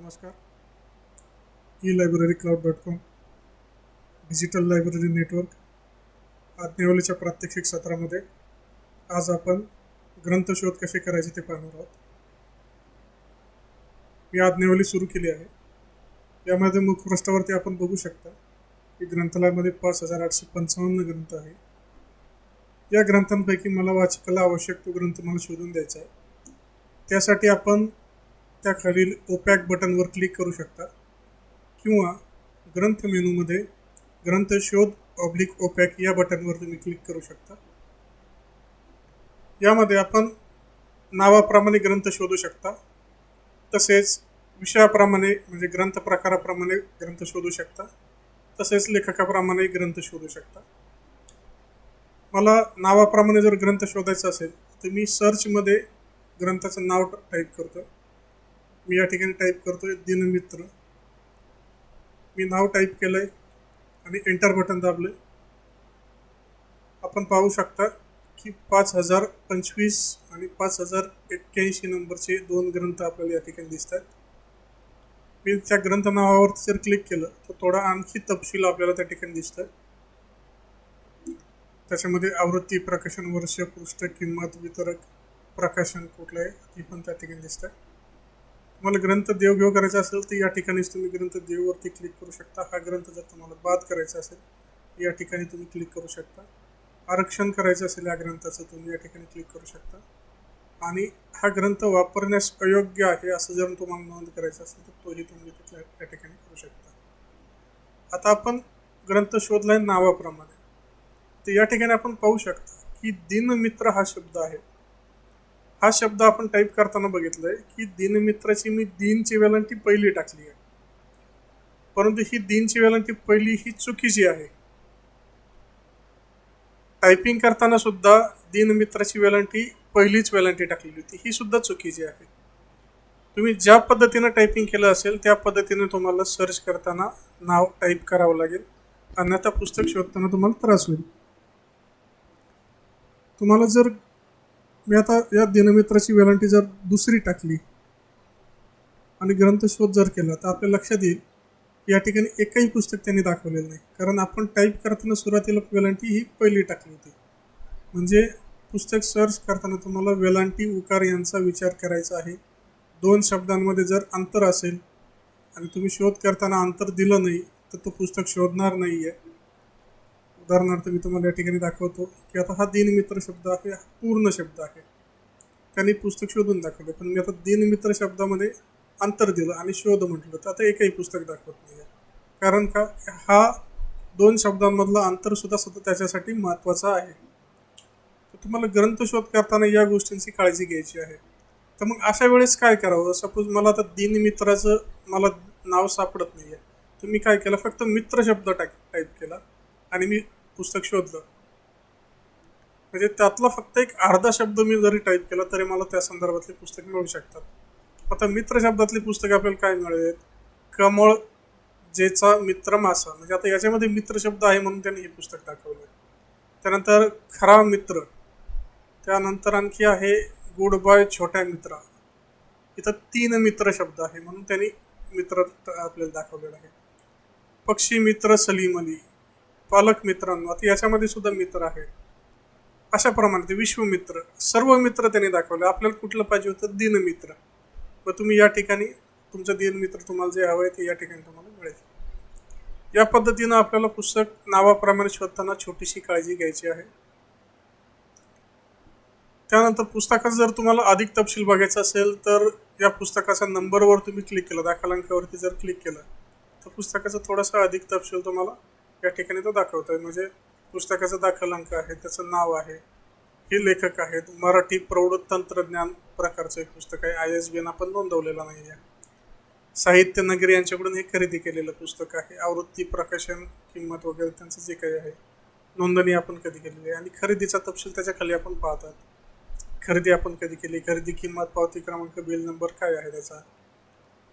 नमस्कार। E library cloud dot com digital library network आज्ञावलीच्या प्रात्यक्षिक सत्रामध्ये आज आपण ग्रंथशोध कसे करायचे ते पाहणार आहोत. मी आज्ञावली सुरू केली आहे. यामध्ये मुखपृष्ठावरती आपण बघू शकता की ग्रंथालयामध्ये पाच हजार आठशे पंचावन्न ग्रंथ आहे. या ग्रंथांपैकी मला वाचकाला आवश्यक तो ग्रंथ मला शोधून द्यायचा आहे. त्यासाठी आपण त्या खालील ओपॅक बटनवर क्लिक करू शकता. किंवा ग्रंथ मेनूमध्ये ग्रंथ शोध ऑब्लिक ओपॅक या बटनवर तुम्ही क्लिक करू शकता. यामध्ये आपण नावाप्रमाणे ग्रंथ शोधू शकता. तसेच विषयाप्रमाणे म्हणजे ग्रंथ प्रकाराप्रमाणे ग्रंथ शोधू शकता. तसेच लेखकाप्रमाणे ग्रंथ शोधू शकता. मला नावाप्रमाणे जर ग्रंथ शोधायचा असेल तर मी सर्चमध्ये ग्रंथाचं नाव टाईप करतो मी या ठिकाणी टाईप करतोय दिनमित्र. मी नाव टाईप केलंय आणि एंटर बटन दाबलंय. आपण पाहू शकता की पाच हजार पंचवीस आणि पाच हजार एक्क्याऐंशी नंबरचे दोन ग्रंथ आपल्याला या ठिकाणी दिसत आहेत मी त्या ग्रंथ नावावरती जर क्लिक केलं तर थोडा आणखी तपशील आपल्याला त्या ठिकाणी दिसत त्याच्यामध्ये आवृत्ती प्रकाशन वर्ष पृष्ठ किंमत वितरक प्रकाशन कुठलं आहे ती पण त्या ठिकाणी दिसत आहे तुम्हाला ग्रंथ देवघेव करायचा असेल तर या ठिकाणीच तुम्ही ग्रंथ देववरती क्लिक करू शकता. हा ग्रंथ जर तुम्हाला बाद करायचा असेल या ठिकाणी तुम्ही क्लिक करू शकता. आरक्षण करायचं असेल या ग्रंथाचं तुम्ही या ठिकाणी क्लिक करू शकता. आणि हा ग्रंथ वापरण्यास अयोग्य आहे असं जर तुम्हाला नोंद करायचं असेल तर तोही तुम्ही तिथल्या या ठिकाणी करू शकता. आता आपण ग्रंथ शोधलाय नावाप्रमाणे. तर या ठिकाणी आपण पाहू शकता की दिनमित्र हा शब्द आहे. हा शब्द आपण टाईप करताना बघितलंय की दिनमित्राची मी दिनची वेलांटी पहिली टाकली आहे. परंतु ही दिनची वेलांटी पहिली ही चुकीची आहे. टायपिंग करताना सुद्धा दिनमित्राची वेलांटी पहिलीच वेलांटी टाकलेली होती. ही सुद्धा चुकीची आहे. तुम्ही ज्या पद्धतीनं टायपिंग केलं असेल त्या पद्धतीने तुम्हाला सर्च करताना नाव टाईप करावं लागेल. अन्यथा पुस्तक शोधताना तुम्हाला त्रास होईल. तुम्हाला जर मी आता या दिनमित्राची वेलांटी जर दुसरी टाकली आणि ग्रंथ शोध जर केला तर आपल्या लक्षात येईल की या ठिकाणी एकही पुस्तक त्यांनी दाखवलेलं नाही. कारण आपण टाईप करताना सुरुवातीला वेलांटी ही पहिली टाकली होती. म्हणजे पुस्तक सर्च करताना तुम्हाला वेलांटी उकार यांचा विचार करायचा आहे. दोन शब्दांमध्ये जर अंतर असेल आणि तुम्ही शोध करताना अंतर दिलं नाही तर तो पुस्तक शोधणार नाही आहे उदाहरणार्थ मी तुम्हाला या ठिकाणी दाखवतो की आता हा दिनमित्र शब्द आहे हा पूर्ण शब्द आहे. त्यांनी पुस्तक शोधून दाखवलं पण मी आता दिनमित्र शब्दामध्ये अंतर दिलं आणि शोध म्हटलं तर आता एकही पुस्तक दाखवत नाही आहे कारण का हा दोन शब्दांमधला अंतरसुद्धा सुद्धा त्याच्यासाठी महत्त्वाचा आहे. तर तुम्हाला ग्रंथशोध करताना या गोष्टींची काळजी घ्यायची आहे. तर मग अशा वेळेस काय करावं? सपोज मला आता दिनमित्राचं मला नाव सापडत नाही आहे तर मी काय केलं? फक्त मित्र शब्द टाक टाईप केला आणि मी पुस्तक शोधलं. म्हणजे त्यातला फक्त एक अर्धा शब्द मी जरी टाईप केला तरी मला त्या संदर्भातली पुस्तक मिळू शकतात. आता मित्र शब्दातली पुस्तकं आपल्याला काय मिळेल? कमळ जेचा मित्र मासा. म्हणजे आता याच्यामध्ये मित्र शब्द आहे म्हणून त्यांनी हे पुस्तक दाखवलं त्यानंतर खरा मित्र. त्यानंतर आणखी आहे गुड बाय छोट्या मित्रा. इथं तीन मित्र शब्द आहे म्हणून त्यांनी मित्र आपल्याला दाखवलेला आहे. पक्षी मित्र सलीम अली. पालक मित्रांनो आता याच्यामध्ये सुद्धा मित्र आहे अशा प्रमाणे ते विश्वमित्र सर्व मित्र त्यांनी दाखवले. आपल्याला कुठलं पाहिजे होतं? दिनमित्र व तुम्ही या ठिकाणी तुमचं दिनमित्र तुम्हाला जे हवं आहे ते या ठिकाणी तुम्हाला मिळेल. या पद्धतीनं आपल्याला पुस्तक नावाप्रमाणे शोधताना छोटीशी काळजी घ्यायची आहे. त्यानंतर पुस्तकाचा जर तुम्हाला अधिक तपशील बघायचा असेल तर या पुस्तकाच्या नंबरवर तुम्ही क्लिक केलं. दाखलांकावरती जर क्लिक केलं तर पुस्तकाचा थोडासा अधिक तपशील तुम्हाला या ठिकाणी तो दाखवतो आहे म्हणजे पुस्तकाचा दाखलांक आहे त्याचं नाव आहे. हे लेखक आहेत. मराठी प्रौढ तंत्रज्ञान प्रकारचं एक पुस्तक आहे. आय एस बी एन आपण नोंदवलेलं नाही आहे. साहित्य नगरी यांच्याकडून हे खरेदी केलेलं पुस्तक आहे. आवृत्ती प्रकाशन किंमत वगैरे त्यांचं जे काही आहे नोंदणी आपण कधी केलेली आहे. आणि खरेदीचा तपशील त्याच्याखाली आपण पाहतात. खरेदी आपण कधी केली? खरेदी किंमत पावती क्रमांक बिल नंबर काय आहे त्याचा?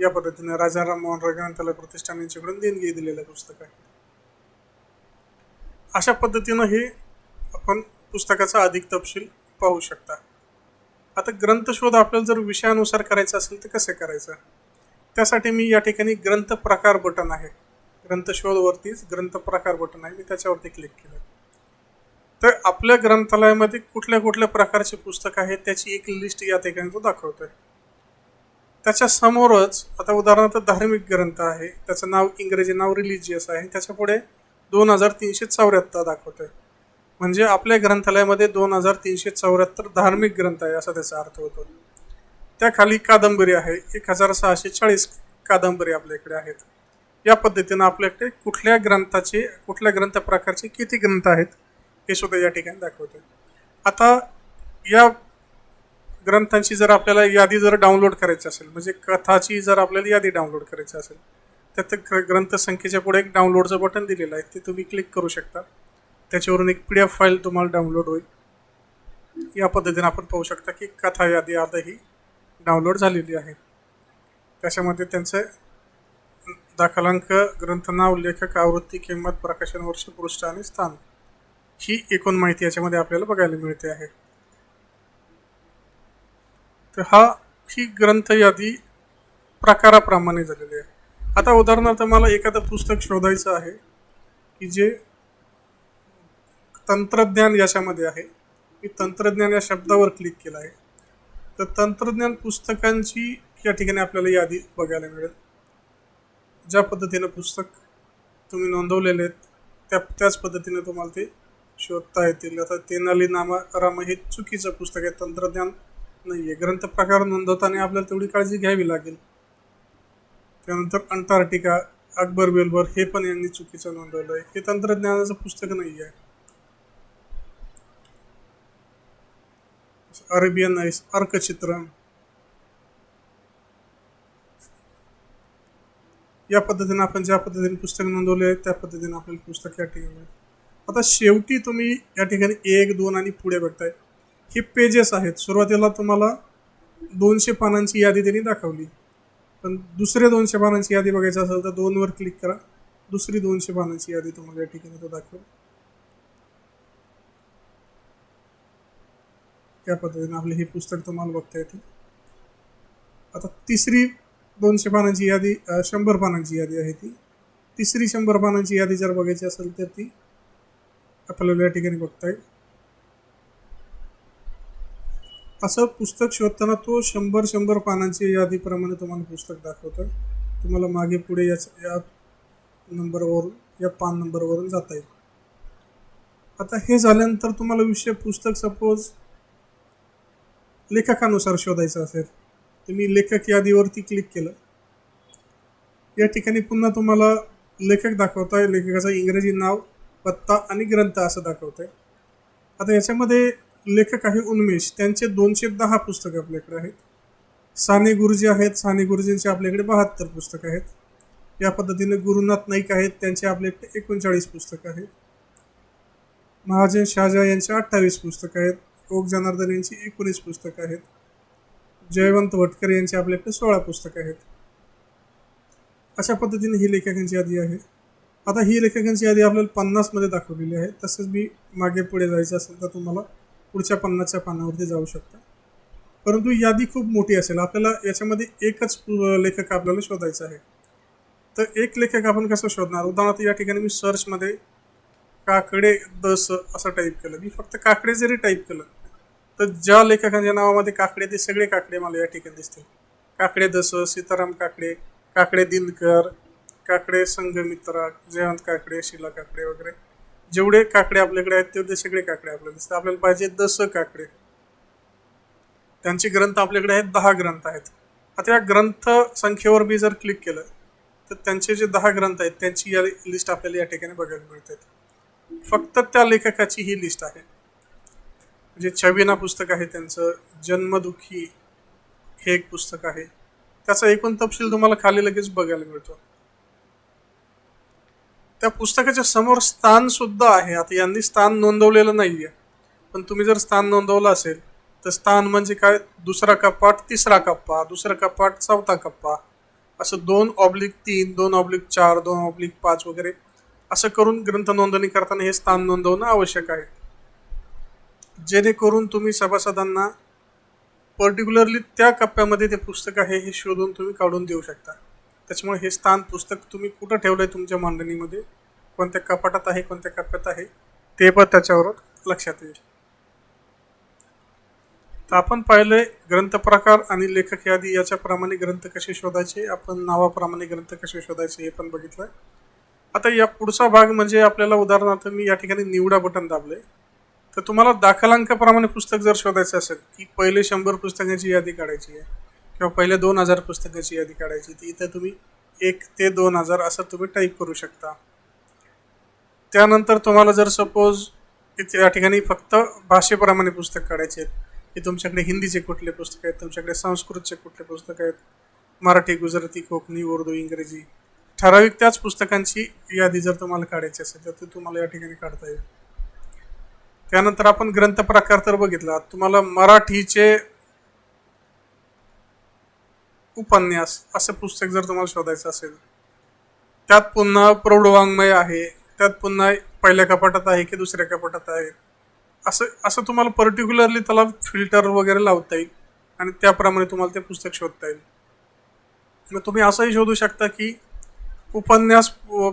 या पद्धतीने राजाराम मोहन राय ग्रंथालय प्रतिष्ठान यांच्याकडून देणगी दिलेलं पुस्तक आहे. अशा पद्धतीनं हे आपण पुस्तकाचा अधिक तपशील पाहू शकता. आता ग्रंथशोध आपल्याला जर विषयानुसार करायचा असेल तर कसं करायचं? त्यासाठी मी या ठिकाणी ग्रंथ प्रकार बटन आहे. ग्रंथशोधवरतीच ग्रंथ प्रकार बटन आहे. मी त्याच्यावरती क्लिक केलं. तर आपल्या ग्रंथालयामध्ये कुठल्या कुठल्या प्रकारचे पुस्तक आहेत त्याची एक लिस्ट या ठिकाणी तो दाखवतोय. त्याच्या समोरच आता उदाहरणार्थ धार्मिक ग्रंथ आहे. त्याचं नाव इंग्रजी नाव रिलिजियस आहे. त्याच्या पुढे दोन हजार तीनशे चौऱ्याहत्तर दाखवतोय. म्हणजे आपल्या ग्रंथालयामध्ये दोन हजार तीनशे चौऱ्याहत्तर धार्मिक ग्रंथ आहे असा त्याचा अर्थ होतो. त्याखाली कादंबरी आहे. एक हजार सहाशे चाळीस कादंबरी आपल्याकडे आहेत. या पद्धतीनं आपल्याकडे कुठल्या ग्रंथाचे कुठल्या ग्रंथ प्रकारचे किती ग्रंथ आहेत हे सुद्धा या ठिकाणी दाखवते आता या ग्रंथांची जर आपल्याला यादी जर डाउनलोड करायची असेल म्हणजे कथाची जर आपल्याला यादी डाउनलोड करायची असेल त्यात ग्र- ग्रंथसंख्येच्या पुढे एक डाउनलोडचं बटन दिलेलं आहे. ते तुम्ही क्लिक करू शकता. त्याच्यावरून एक पी डी एफ फाईल तुम्हाला डाउनलोड होईल. या पद्धतीने आपण पाहू शकता की कथा यादी आता ही डाउनलोड झालेली आहे. त्याच्यामध्ये त्यांचं दाखलांक ग्रंथ नाव लेखक आवृत्ती किंमत प्रकाशन वर्ष पृष्ठ आणि स्थान ही एकूण माहिती याच्यामध्ये आपल्याला बघायला मिळते आहे. तर हा ही ग्रंथ यादी प्रकाराप्रमाणे झालेली आहे. आता उदाहरणार्थ मला एखादं पुस्तक शोधायचं आहे की जे तंत्रज्ञान याच्यामध्ये आहे. मी तंत्रज्ञान या शब्दावर क्लिक केलं आहे. तर तंत्रज्ञान पुस्तकांची या ठिकाणी आपल्याला यादी बघायला मिळेल. ज्या पद्धतीनं पुस्तक तुम्ही नोंदवलेले आहेत त्या त्याच पद्धतीने तुम्हाला ते शोधता येतील. आता तेनाली नामा राम हे चुकीचं पुस्तक आहे. तंत्रज्ञान नाही आहे ग्रंथ प्रकार नोंदवताना आपल्याला तेवढी काळजी घ्यावी लागेल. त्यानंतर अंटार्क्टिका अकबर बेलबर हे पण यांनी चुकीचं नोंदवलं आहे हे तंत्रज्ञानाचं पुस्तक नाही आहे अरेबियन आईस अर्कचित्रण या पद्धतीने आपण ज्या पद्धतीने पुस्तक नोंदवले आहे त्या पद्धतीने आपल्याला पुस्तक या ठिकाणी आता शेवटी तुम्ही या ठिकाणी एक दोन आणि पुढे बघताय. हे पेजेस आहेत. सुरुवातीला तुम्हाला दोनशे पानांची यादी त्यांनी दाखवली. पण दुसऱ्या दोनशे पानांची यादी बघायची असेल तर दोनवर क्लिक करा. दुसरी दोनशे पानांची यादी तुम्हाला या ठिकाणी तो दाखवेल. या पद्धतीने आपले हे पुस्तक तुम्हाला बघता येते आता तिसरी दोनशे पानांची यादी शंभर पानांची यादी आहे ती. तिसरी शंभर पानांची यादी जर बघायची असेल तर ती आपल्याला या ठिकाणी बघता येईल. असं पुस्तक शोधताना तो शंभर शंभर पानांची यादीप्रमाणे तुम्हाला पुस्तक दाखवतं तुम्हाला मागे पुढे याच या नंबरवरून या पान नंबरवरून जाता येईल. आता हे झाल्यानंतर तुम्हाला विषय पुस्तक सपोज लेखकानुसार शोधायचं असेल तुम्ही लेखक यादीवरती क्लिक केलं. या ठिकाणी पुन्हा तुम्हाला लेखक दाखवताय लेखकाचं इंग्रजी नाव पत्ता आणि ग्रंथ असं दाखवतंय. आता याच्यामध्ये लेखक आहे उन्मेष. त्यांचे दोनशे दहा पुस्तकं आपल्याकडे आहेत. साने गुरुजी आहेत. साने गुरुजींचे आपल्याकडे बहात्तर पुस्तकं आहेत. या पद्धतीने गुरुनाथ नाईक आहेत. त्यांचे आपल्याकडे एकोणचाळीस पुस्तकं आहेत. महाजन शाहजहा यांचे अठ्ठावीस पुस्तकं आहेत. ओक जनार्दन यांची एकोणीस पुस्तकं आहेत. जयवंत वटकर यांचे आपल्याकडे सोळा पुस्तकं आहेत. अशा पद्धतीने ही लेखकांची यादी आहे. आता ही लेखकांची यादी आपल्याला पन्नासमध्ये दाखवलेली आहे. तसंच मी मागे पुढे जायचं असेल तर तुम्हाला पुढच्या पन्नासच्या पानावरती जाऊ शकता. परंतु यादी खूप मोठी असेल. आपल्याला याच्यामध्ये एकच लेखक आपल्याला शोधायचा आहे. तर एक लेखक आपण कसं शोधणार? उदाहरणार्थ या ठिकाणी मी सर्चमध्ये काकडे दस असं टाईप केलं. मी फक्त काकडे जरी टाईप केलं तर ज्या लेखकांच्या नावामध्ये काकडे ते सगळे काकडे मला या ठिकाणी दिसतील. काकडे दस सीताराम काकडे काकडे दिनकर काकडे संघमित्रा जयवंत काकडे शिला काकडे वगैरे. जेवढे काकडे आपल्याकडे आहेत तेवढे सगळे काकडे आपल्याला दिसतात. आपल्याला पाहिजे दस काकडे. त्यांचे ग्रंथ आपल्याकडे आहेत दहा ग्रंथ आहेत. आता या ग्रंथ संख्येवर मी जर क्लिक केलं तर त्यांचे जे दहा ग्रंथ आहेत त्यांची या लिस्ट आपल्याला या ठिकाणी बघायला मिळतात फक्त त्या लेखकाची ही लिस्ट आहे. म्हणजे छविना पुस्तक आहे त्यांचं जन्मदुखी हे एक पुस्तक आहे. त्याचा एकूण तपशील तुम्हाला खाली लगेच बघायला मिळतो. त्या पुस्तकाच्या समोर स्थान सुद्धा आहे. आता यांनी स्थान नोंदवलेलं नाही आहे पण तुम्ही जर स्थान नोंदवलं असेल तर स्थान म्हणजे काय? दुसरा कपाट तिसरा कप्पा दुसरा कपाट चौथा कप्पा. असं दोन ऑब्लिक तीन दोन ऑब्लिक चार दोन ऑब्लिक पाच वगैरे असं करून ग्रंथ नोंदणी करताना हे स्थान नोंदवणं आवश्यक आहे. जेणेकरून तुम्ही सभासदांना पर्टिक्युलरली त्या कप्प्यामध्ये ते पुस्तक आहे हे शोधून तुम्ही काढून देऊ शकता. त्याच्यामुळे हे स्थान पुस्तक तुम्ही कुठं ठेवलं आहे तुमच्या मांडणीमध्ये? कोणत्या कपाटात आहे कोणत्या कप्प्यात आहे? ते पण त्याच्यावर लक्षात येईल. तर आपण पाहिले ग्रंथप्रकार आणि लेखक यादी याच्याप्रमाणे ग्रंथ कसे शोधायचे? आपण नावाप्रमाणे ग्रंथ कसे शोधायचे हे पण बघितलं आता या पुढचा भाग म्हणजे आपल्याला उदाहरणार्थ मी या ठिकाणी निवडा बटन दाबले तर तुम्हाला दाखलांकाप्रमाणे पुस्तक जर शोधायचं असेल की पहिले शंभर पुस्तकांची यादी काढायची आहे किंवा पहिले दोन हजार पुस्तकाची यादी काढायची ती इथं तुम्ही एक ते दोन हजार असं तुम्ही टाईप करू शकता. त्यानंतर तुम्हाला जर सपोज इथे या ठिकाणी फक्त भाषेप्रमाणे पुस्तक काढायचे आहेत की तुमच्याकडे हिंदीचे कुठले पुस्तक आहेत तुमच्याकडे संस्कृतचे कुठले पुस्तक आहेत मराठी गुजराती कोकणी उर्दू इंग्रजी ठराविक त्याच पुस्तकांची यादी जर तुम्हाला काढायची असेल तर ते तुम्हाला या ठिकाणी काढता येईल. त्यानंतर आपण ग्रंथ प्रकार तर बघितला. तुम्हाला मराठीचे उपन्यास असं पुस्तक जर तुम्हाला शोधायचं असेल. त्यात पुन्हा प्रौढवाङ्मय आहे त्यात पुन्हा पहिल्या कपाटात आहे की दुसऱ्या कपाटात आहे. असं असं तुम्हाला पर्टिक्युलरली त्याला फिल्टर वगैरे लावता येईल आणि त्याप्रमाणे तुम्हाला ते पुस्तक शोधता येईल. मग तुम्ही असंही शोधू शकता की उपन्यास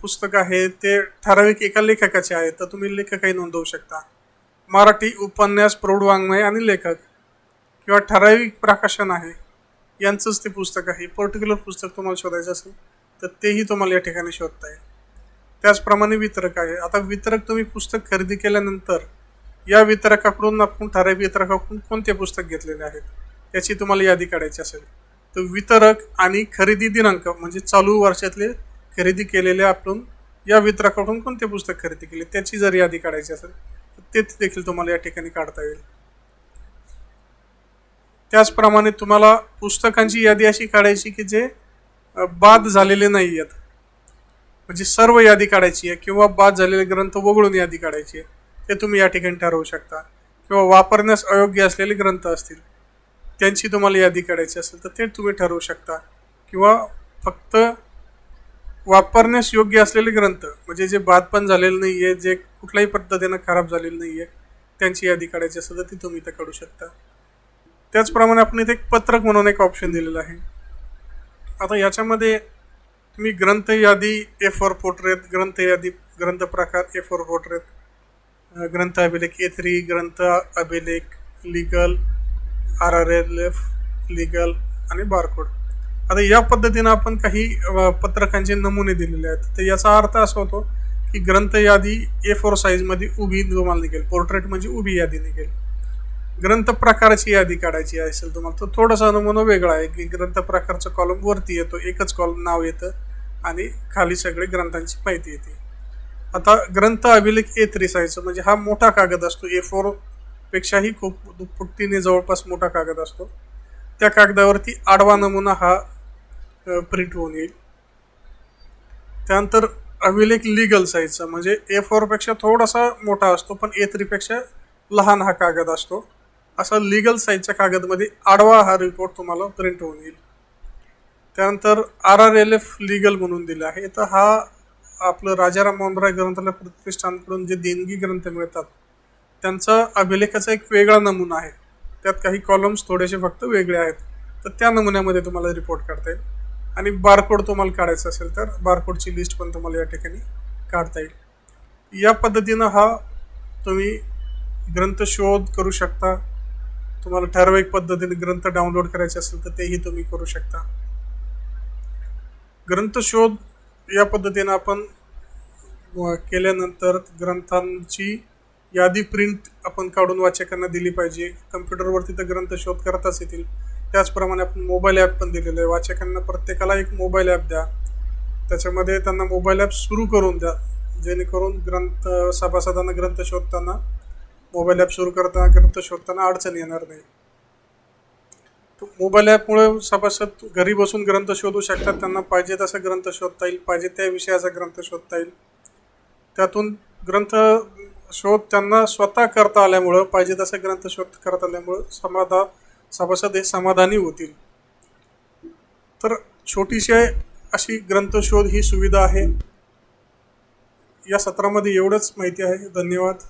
पुस्तक आहे ते ठराविक एका लेखकाचे आहे तर तुम्ही लेखकही नोंदवू शकता. मराठी उपन्यास प्रौढवाङ्मय आणि लेखक किंवा ठराविक प्रकाशन आहे. यांचंच ते पुस्तक आहे. पर्टिक्युलर पुस्तक तुम्हाला शोधायचं असेल तर तेही तुम्हाला या ठिकाणी शोधता येईल. त्याचप्रमाणे वितरक आहे. आता वितरक तुम्ही पुस्तक खरेदी केल्यानंतर या वितरकाकडून आपण ठराविक वितरकाकडून कोणते पुस्तक घेतलेले आहेत याची तुम्हाला यादी काढायची असेल. तर वितरक आणि खरेदी दिनांक म्हणजे चालू वर्षातले खरेदी केलेले आपण या वितरकाकडून कोणते पुस्तक खरेदी केले त्याची जर यादी काढायची असेल तर तेच देखील तुम्हाला या ठिकाणी काढता येईल. त्याचप्रमाणे तुम्हाला पुस्तकांची यादी अशी काढायची की जे बाद झालेले नाही आहेत म्हणजे सर्व यादी काढायची आहे किंवा बाद झालेले ग्रंथ वगळून यादी काढायची आहे. ते तुम्ही या ठिकाणी ठरवू शकता. किंवा वापरण्यास अयोग्य असलेले ग्रंथ असतील. त्यांची तुम्हाला यादी काढायची असेल तर ते तुम्ही ठरवू शकता. किंवा फक्त वापरण्यास योग्य असलेले ग्रंथ म्हणजे जे बाद पण झालेले नाही आहे जे कुठल्याही पद्धतीनं खराब झालेले नाही आहे त्यांची यादी काढायची असेल तर ती तुम्ही इथं काढू शकता. त्याचप्रमाणे आपण इथे एक पत्रक म्हणून एक ऑप्शन दिलेलं आहे. आता याच्यामध्ये तुम्ही ग्रंथ यादी ए फॉर पोर्ट्रेट ग्रंथ यादी ग्रंथ प्रकार ए फॉर पोर्ट्रेट ग्रंथ अभिलेख ए थ्री ग्रंथ अभिलेख legal R R L F legal आणि बारकोड आता या पद्धतीनं आपण काही पत्रकांचे नमुने दिलेले आहेत. तर याचा अर्थ असा होतो की ग्रंथ यादी ए फोर साईजमध्ये उभी तुम्हाला निघेल. पोर्ट्रेट म्हणजे उभी यादी निघेल. ग्रंथ प्रकाराची यादी काढायची असेल तुम्हाला तर थोडासा नमुना वेगळा आहे की ग्रंथ प्रकारचा कॉलम वरती येतो एकच कॉलम नाव येतं आणि खाली सगळे ग्रंथांची माहिती येते. आता ग्रंथ अभिलेख ए थ्री साईजचा म्हणजे हा मोठा कागद असतो. ए फोर पेक्षाही खूप दुप्पटीने जवळपास मोठा कागद असतो. त्या कागदावरती आडवा नमुना हा प्रिंट होऊन येईल. त्यानंतर अभिलेख लिगल साईजचा म्हणजे ए फोरपेक्षा थोडासा मोठा असतो पण ए थ्रीपेक्षा लहान हा कागद असतो. असा लिगल साईजच्या कागदमध्ये आडवा हा रिपोर्ट तुम्हाला प्रिंट होऊन येईल. त्यानंतर R R L F legal म्हणून दिला आहे. तर हा आपलं राजाराम मोहनराय ग्रंथालय प्रतिष्ठानकडून जे देणगी ग्रंथ मिळतात त्यांचा अभिलेखाचा एक वेगळा नमुना आहे. त्यात काही कॉलम्स थोडेसे फक्त वेगळे आहेत. तर त्या नमुन्यामध्ये तुम्हाला रिपोर्ट काढता येईल. आणि बारकोड तुम्हाला काढायचा असेल तर बारकोडची लिस्ट पण तुम्हाला या ठिकाणी काढता येईल. या पद्धतीनं हा तुम्ही ग्रंथ शोध करू शकता. तुम्हाला ठराविक पद्धतीने ग्रंथ डाउनलोड करायचे असेल तर तेही तुम्ही करू शकता. ग्रंथ शोध या पद्धतीनं आपण केल्यानंतर ग्रंथांची यादी प्रिंट आपण काढून वाचकांना दिली पाहिजे. कम्प्युटरवरती तर ग्रंथ शोध करताच येतील. त्याचप्रमाणे आपण मोबाईल ॲप पण दिलेलं आहे. वाचकांना प्रत्येकाला एक मोबाईल ॲप द्या. त्याच्यामध्ये त्यांना मोबाईल ॲप सुरू करून द्या. जेणेकरून ग्रंथ सभासदांना ग्रंथ शोधताना मोबाईल ॲप सुरू करताना ग्रंथ शोधताना अडचण येणार नाही. मोबाईल ॲपमुळे सभासद घरी बसून ग्रंथ शोधू शकतात त्यांना पाहिजे तसा ग्रंथ शोधता येईल पाहिजे त्या विषयाचा ग्रंथ शोधता येईल. त्यातून ग्रंथ शोध त्यांना स्वतः करता आल्यामुळं पाहिजे तसा ग्रंथ शोध करता आल्यामुळं समाधा सभासद हे समाधानी होतील. तर छोटीशी अशी ग्रंथशोध ही सुविधा आहे. या सत्रामध्ये एवढंच माहिती आहे. धन्यवाद.